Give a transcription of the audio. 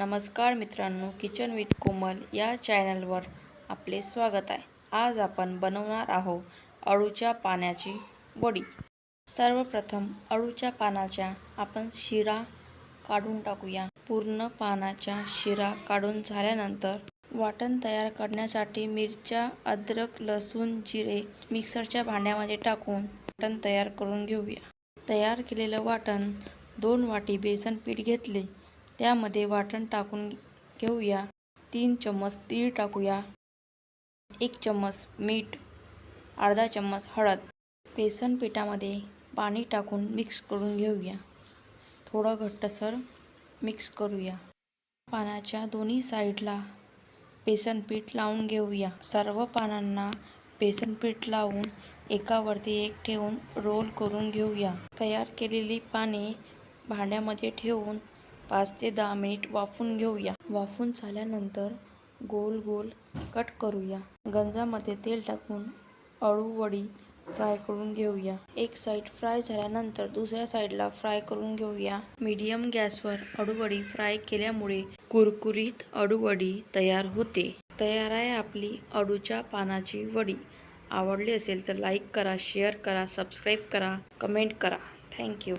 नमस्कार मित्रांनो kitchen with कोमल या चॅनलवर आपले स्वागत आहे. आज आपण बनवणार आहोत अळूच्या पाण्याची वडी. सर्वप्रथम अळूच्या पानाच्या आपण शिरा काढून टाकूया. पूर्ण पानाच्या शिरा काढून झाल्यानंतर वाटण तयार करण्यासाठी मिरच्या अद्रक लसूण जिरे मिक्सरच्या भांड्यामध्ये टाकून वाटण तयार करून घेऊया. तयार केलेलं वाटण दोन वाटी बेसन पीठ घेतले. त्यामध्ये वाटण टाकून घेऊया. तीन चम्मच तीळ टाकूया. एक चम्मच मीठ अर्धा चम्मच हळद. बेसन पिठामध्ये पाणी टाकून मिक्स करून घेऊया. थोडं घट्टसर मिक्स करूया. पानाच्या दोन्ही साईडला बेसन पीठ लावून घेऊया. सर्व पानांना बेसन पीठ लावून एकावरती एक ठेवून रोल करून घेऊया. तयार केलेली पाने भांड्यामध्ये ठेवून पाच ते दहा मिनिट वाफून घेऊया. वाफून झाल्यानंतर गोल गोल कट करूया. गंजामध्ये तेल टाकून अळू वडी फ्राय करून घेऊया. एक साईड फ्राय झाल्यानंतर दुसऱ्या साईडला फ्राय करून घेऊया. मीडियम गॅसवर अडूवडी फ्राय केल्यामुळे कुरकुरीत अडूवडी तयार होते. तयार आहे आपली अडूच्या पानाची वडी. आवडली असेल तर लाईक करा शेअर करा सबस्क्राईब करा कमेंट करा. थँक्यू